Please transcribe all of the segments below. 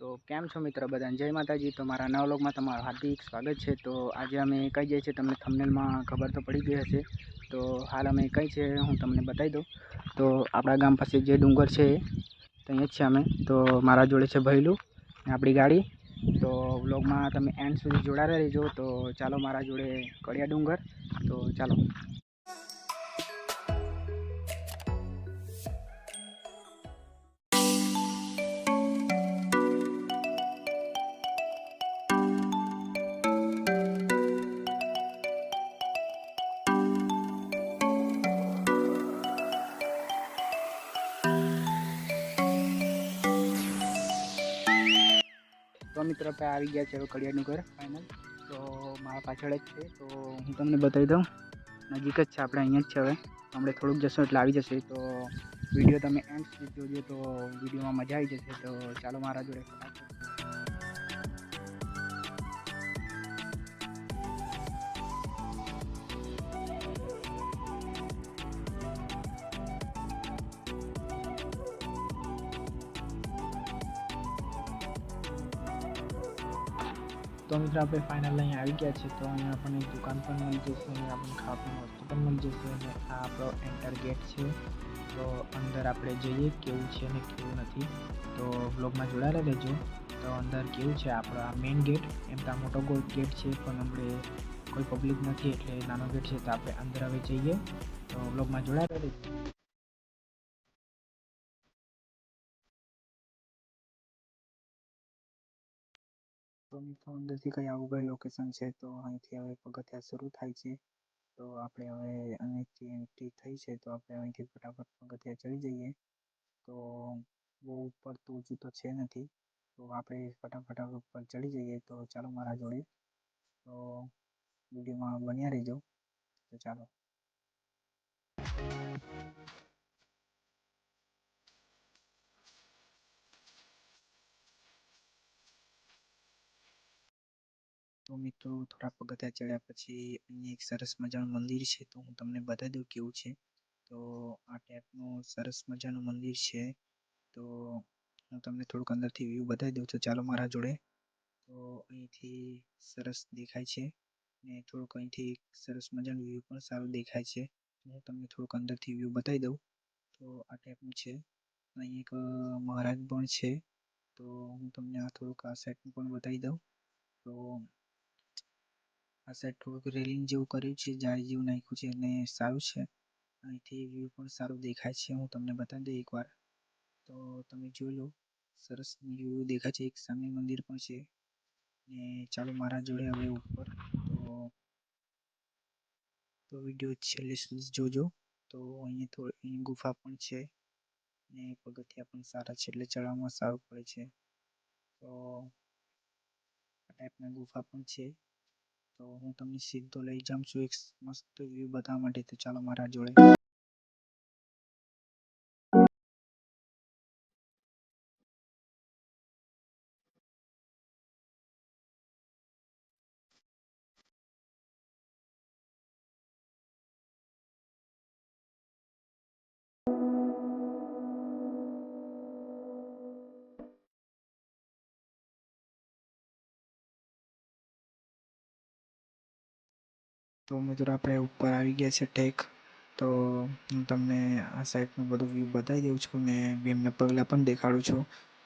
તો કેમ છો મિત્ર બધાને? જય માતાજી. તો મારા નવા લોગમાં તમારું હાર્દિક સ્વાગત છે. તો આજે અમે કઈ જઈએ છીએ, તમને થમનેલમાં ખબર તો પડી ગઈ હશે. તો હાલ અમે કઈ છે, હું તમને બતાવી દઉં. તો આપણા ગામ પાસે જે ડુંગર છે, તો અહીંયા જ છે અમે. તો મારા જોડે છે ભૈલું આપણી ગાડી. તો વ્લોગમાં તમે એન્ડ સુધી જોડાયા રહેજો. તો ચાલો મારા જોડે કડિયા ડુંગર. તો ચાલો. મિત્ર આપણે આવી ગયા છે હવે ઘર ફાઇનલ તો મારા પાછળ જ છે. તો હું તમને બતાવી દઉં. નજીક જ છે આપણે અહીંયા જ છે હવે. આપણે થોડુંક જશો એટલે આવી જશે. તો વીડિયો તમે એન્ડ સુધી જોજો તો વિડીયોમાં મજા આવી જશે. તો ચાલો મારા જોડે. તો મિત્રો આપણે ફાઇનલ અહીંયા આવી ગયા છે તો અહીંયા આપણને દુકાન પણ મળી જશે. અહીંયા આપણને ખાવા પીવાની વસ્તુ પણ મળી જશે. અને આ આપણો એન્ટર ગેટ છે. તો અંદર આપણે જઈએ કેવું છે ને કેવું નથી. તો બ્લોગમાં જોડાયેલા રહેજો. તો અંદર કેવું છે આપણો આ મેઇન ગેટ એમ તો આ મોટો ગેટ છે, પણ આપણે કોઈ પબ્લિક નથી, એટલે નાનો ગેટ છે. તો આપણે અંદર હવે જઈએ. તો બ્લોગમાં જોડાયેલા રહેજો. તો મિત્રો અંદરથી કંઈ આવું કંઈ લોકેશન છે તો અહીંથી હવે પગથિયા શરૂ થાય છે. તો આપણે હવે અહીંથી એન્ટ્રી થઈ છે તો આપણે અહીંથી ફટાફટ પગથિયા ચડી જઈએ. તો બહુ ઉપર તો ઊંચું તો છે નથી. તો આપણે ફટાફટ ઉપર ચડી જઈએ તો ચાલો મારા જોડે. તો વિડીયોમાં બન્યા રહેજો. તો ચાલો. મિત્રો થોડા પગથિયા ચડ્યા પછી અહીંયા એક સરસ મજાનું મંદિર છે તો હું તમને બતાવી દઉં કેવું છે. તો આ ટાઈપનું સરસ મજાનું મંદિર છે. તો હું તમને થોડુંક અંદરથી વ્યૂ બતાવી દઉં. તો ચાલો મારા જોડે. તો અહીંથી સરસ દેખાય છે ને થોડુંક અહીંથી સરસ મજાનું વ્યૂ પણ સારું દેખાય છે. હું તમને થોડુંક અંદરથી વ્યૂ બતાવી દઉં. તો આ ટાઈપનું છે. અહીં એક મહારાજ પણ છે. તો હું તમને આ થોડુંક આ સાઈડનું પણ બતાવી દઉં. તો આ સાઈડ થોડુંક રેલિંગ જેવું કર્યું છે જાળી જેવું નાખ્યું છે અને સારું છે. અહીંથી વ્યૂ પણ સારું દેખાય છે, હું તમને બતાવી દઉં એકવાર. તો તમે જોઈ લો, સરસ વ્યૂ દેખાય છે, એક સામે મંદિર પણ છે. ને ચાલો મારા જોડે હવે ઉપર. તો તો વીડિયો છેલ્લે સુધી જોજો. તો અહીંયા થોડી અહીં ગુફા પણ છે. ને પગથિયા પણ સારા છે, એટલે ચડવામાં સારું પડે છે. તો, આ ટાઈપના ગુફા પણ છે. તો હું તમને સીધો લઈ જાઉં છું એક મસ્ત વ્યૂ બતાવવા માટે. તો ચાલો મારા જોડે. તો મિત્રો આપણે ઉપર આવી ગયા છે ટેક તો હું તમને આ સાઈડનું બધું વ્યૂ બતાવી દઉં છું ને ભીમના પગલાં પણ દેખાડું છું.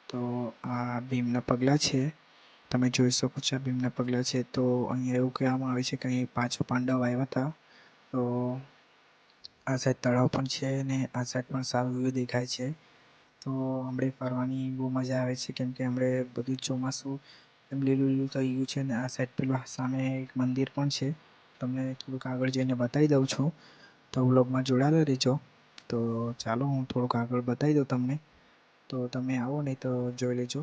તો આ ભીમના પગલાં છે. તમે જોઈ શકો છો આ ભીમના પગલાં છે. તો અહીંયા એવું કહેવામાં આવે છે કે અહીં પાંચ પાંડવ આવ્યા હતા. તો આ સાઈડ તળાવ પણ છે ને આ સાઈડ પણ સારું વ્યૂ દેખાય છે. તો હમણે ફરવાની બહુ મજા આવે છે કેમ કે હમણે બધું ચોમાસું એમ લીલું લીલું થઈ ગયું છે ને આ સાઈડ પેલું સામે એક મંદિર પણ છે. તમને થોડુંક આગળ જઈને બતાવી દઉં છું. તો વ્લોગમાં જોડાયેલા રહેજો. તો ચાલો હું થોડુંક આગળ બતાવી દઉં તમને. તો તમે આવો નહીં તો જોઈ લેજો.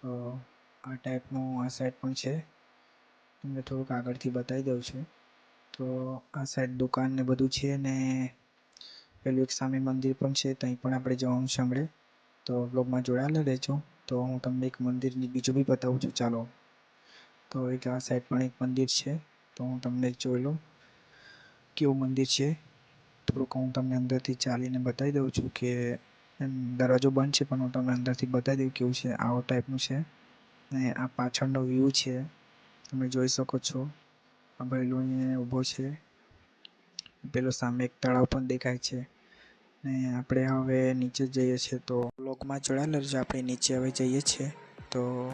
તો આ ટાઈપનું, આ સાઈડ પણ છે. તમને થોડુંક આગળથી બતાવી દઉં છું. તો આ સાઈડ દુકાન ને બધું છે ને પેલું એક સામે મંદિર પણ છે ત્યાં પણ આપણે જવાનું છે તો વ્લોગમાં જોડાયેલા રહેજો. તો હું તમને એક મંદિરની બીજું બી બતાવું છું. ચાલો. તો એક આ સાઈડ પણ એક મંદિર છે. તો હું તમને જોઈ લઉં કેવું મંદિર છે. થોડુંક હું તમને અંદરથી ચાલીને બતાવી દઉં છું કે એમ દરવાજો બંધ છે, પણ હું તમને અંદરથી બતાવી દઉં કેવું છે, આવો ટાઈપનું છે. ને આ પાછળનો વ્યૂ છે. તમે જોઈ શકો છો. આ ભાઈલો અહીંયા ઊભો છે. પેલો સામે એક તળાવ પણ દેખાય છે. ને આપણે હવે નીચે જઈએ છીએ તો વ્લોગમાં જોડાયેલા રહેજો આપણે નીચે હવે જઈએ છીએ. તો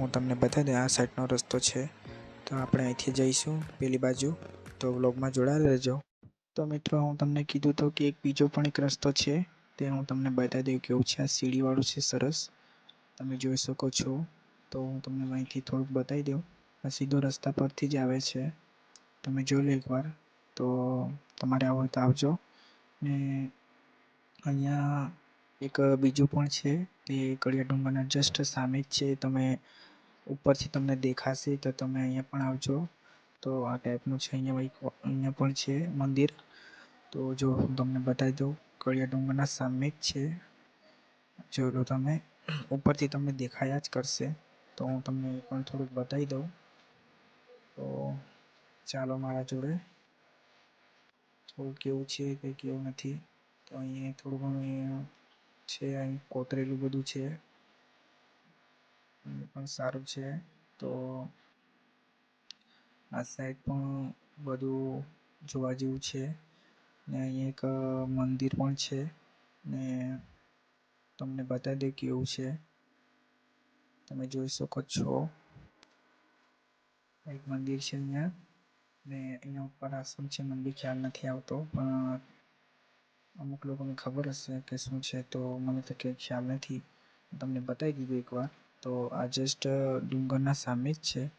હું તમને બતાવી દઉં, આ સાઈડનો રસ્તો છે. તો આપણે અહીંથી જઈશું પેલી બાજુ. તો વ્લોગમાં જોડાયેલા રહેજો. તો મિત્રો, હું તમને કીધું તો કે એક બીજો પણ એક રસ્તો છે, તે હું તમને બતાવી દઉં કેવું છે. આ સીડીવાળું છે સરસ. તમે જોઈ શકો છો. તો હું તમને અહીંથી થોડુંક બતાવી દઉં. આ સીધો રસ્તા પરથી જ આવે છે. તમે જોઈ લો એકવાર. તો તમારે આવો તો આવજો. ને અહીંયા એક બીજું પણ છે. તે કડિયા ડુંગરના જસ્ટ સામે જ છે. તમે ઉપરથી તમને દેખાશે, તો તમે અહીંયા પણ આવજો. તો આ ટાઈપનું છે, અહીંયા ભાઈ અહીંયા પણ છે મંદિર. તો જો હું તમને બતાવી દઉં, કડિયા ડુંગરના સામે જ છે. જો તમે, ઉપરથી તમને દેખાયા જ કરશે. તો હું તમને પણ થોડુંક બતાવી દઉં. તો ચાલો મારા જોડે. થોડું કેવું છે કે કેવું નથી. તો અહીંયા થોડું ઘણું છે, અહીં કોતરેલું બધું છે. એ પણ સારું છે. તો આ સાઈડ પણ બધું જોવા જેવું છે. ને અહીં એક મંદિર પણ છે. ને તમને બતાવી દે કેવું છે. તમે જોઈ શકો છો. એક મંદિર છે અહીંયા. ને અહીંયા ઉપર આ શું છે બી ખ્યાલ નથી આવતો. પણ અમુક લોકોને ખબર હશે કે શું છે તો મને તો કંઈ ખ્યાલ નથી. તમને બતાવી દીધું એકવાર. તો આ જસ્ટ ડુંગરના સામે જ છે.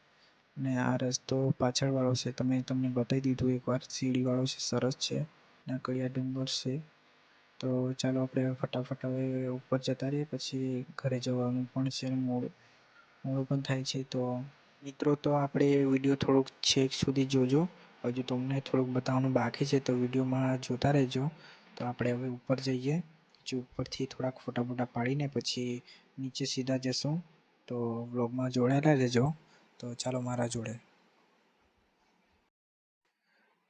ને આ રસ્તો પાછળવાળો છે. તમે તમને બતાવી દીધું એકવાર, સીડીવાળો છે, સરસ છે. ને આ કડિયા ડુંગર છે. તો ચાલો આપણે ફટાફટ હવે ઉપર જતા રહીએ, પછી ઘરે જવાનું પણ છે મોડું મોડું પણ થાય છે. તો મિત્રો, તો આપણે વીડિયો થોડોક છેક સુધી જોજો. હજુ તમને થોડુંક બતાવવાનું બાકી છે, તો વિડીયોમાં જોતા રહેજો. તો આપણે હવે ઉપર જઈએ. જો ઉપરથી થોડાક ફોટા ફોટા પાડીને પછી નીચે સીધા જશું. તો વ્લોગમાં જોડાયેલા રહેજો. તો ચાલો મારા જોડે.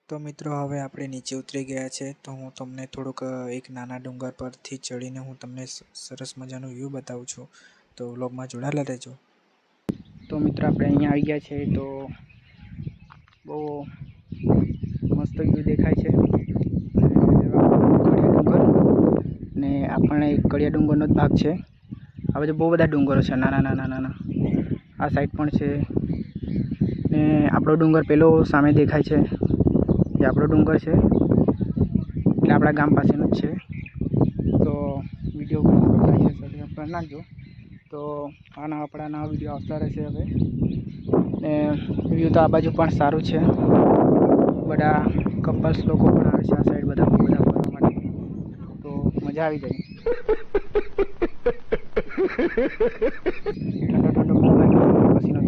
તો મિત્રો, હવે આપણે નીચે ઉતરી ગયા છે. તો હું તમને થોડુંક એક નાના ડુંગર પરથી ચડીને હું તમને સરસ મજાનો વ્યૂ બતાવું છું. તો વ્લોગમાં જોડાયેલા રહેજો. તો મિત્રો, આપણે અહીંયા આવી ગયા છે. તો બહુ મસ્ત વ્યૂ દેખાય છે. ને આપણને કડિયા ડુંગરનો જ ભાગ છે. આ બાજુ બહુ બધા ડુંગરો છે. નાના નાના નાના આ સાઈડ પણ છે. ને આપણો ડુંગર પેલો સામે દેખાય છે. એ આપણો ડુંગર છે. એટલે આપણા ગામ પાસેનો જ છે. તો વીડિયો સબસ્ક્રાઈબ કરી નાખજો. તો આના આપણા નવા વીડિયો આવતા રહેશે હવે. ને વ્યૂ તો આ બાજુ પણ સારું છે. બધા કપલ્સ લોકો પણ આવે છે આ સાઈડ બધા બધા ફરવા માટે. તો મજા આવી જાય. ઠંડો ઠંડો પસીનો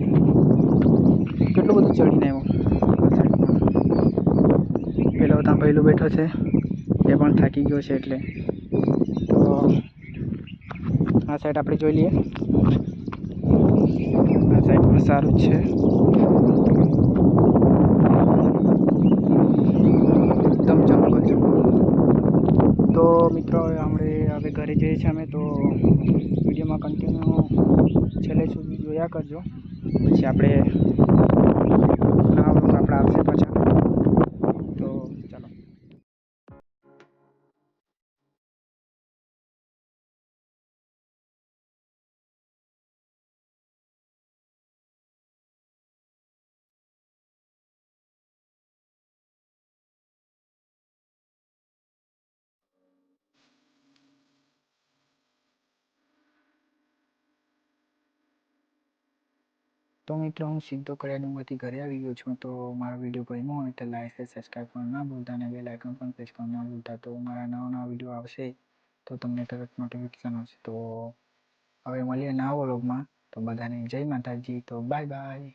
કેટલું બધું ચડીને આવ્યો? પેલો ત્યાં ભૈલો બેઠો છે, એ પણ થાકી ગયો છે એટલે. તો આ સાઈડ આપણે જોઈ લઈએ. આ સાઈડ પણ સારું છે. તો મિત્રો, આપણે હવે ઘરે જઈએ છીએ અમે, તો વિડીયોમાં કન્ટિન્યુ છેલ્લે સુધી જોયા કરજો. પછી આપણે આપણે આવશે, પાછા તો મિત્રો હું સીધો કડિયા ડુંગરથી ઘરે આવી ગયો છું, તો મારો વીડિયો ગમ્યો હોય તો લાઈક અને સબસ્ક્રાઈબ કરવાનું ના ભૂલતા અને બેલ આઇકન પણ પ્રેસ કરવાનું ના ભૂલતા, તો મારા નવા નવા વીડિયો આવશે, તો તમને તરત નોટિફિકેશન આવશે. તો હવે મળીએ નવા વ્લોગમાં તો બધાને જય માતાજી, તો બાય બાય